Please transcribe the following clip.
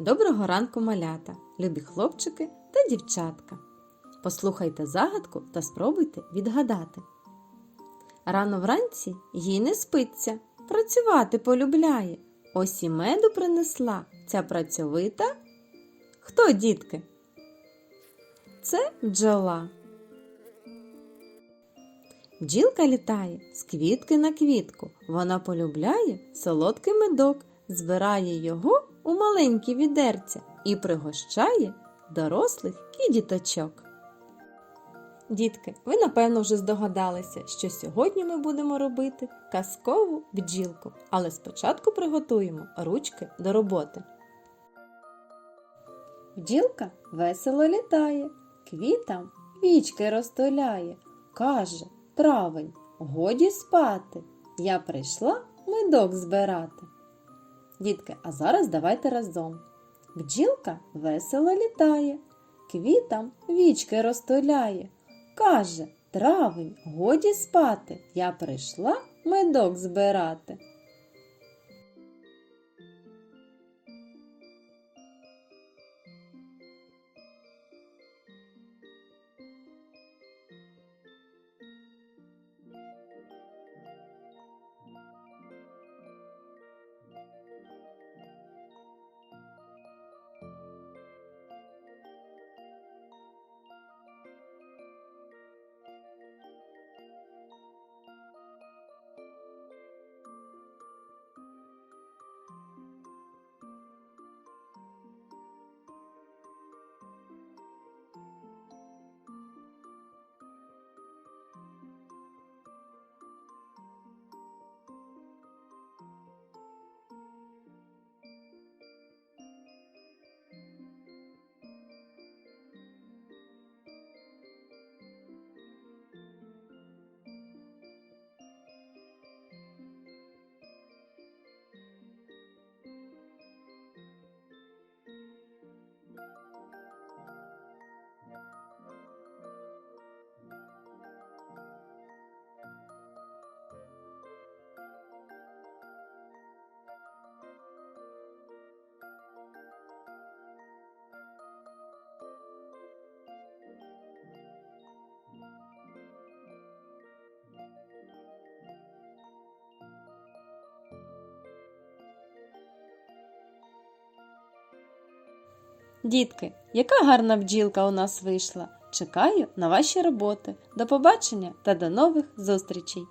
Доброго ранку, малята, любі хлопчики та дівчатка. Послухайте загадку та спробуйте відгадати. Рано вранці їй не спиться, працювати полюбляє. Ось і меду принесла ця працьовита. Хто, дітки? Це бджола. Бджілка літає з квітки на квітку. Вона полюбляє солодкий медок, збирає його у маленькі відерця і пригощає дорослих і діточок. Дітки, ви напевно вже здогадалися, що сьогодні ми будемо робити казкову бджілку, але спочатку приготуємо ручки до роботи. Бджілка весело літає, квітам вічки розтоляє, каже травень, годі спати. Я прийшла медок збирати. Дітки, а зараз давайте разом. Бджілка весело літає, квітам вічки розтуляє. Каже, травень, годі спати. Я прийшла медок збирати. え? Дітки, яка гарна бджілка у нас вийшла! Чекаю на ваші роботи. До побачення та до нових зустрічей!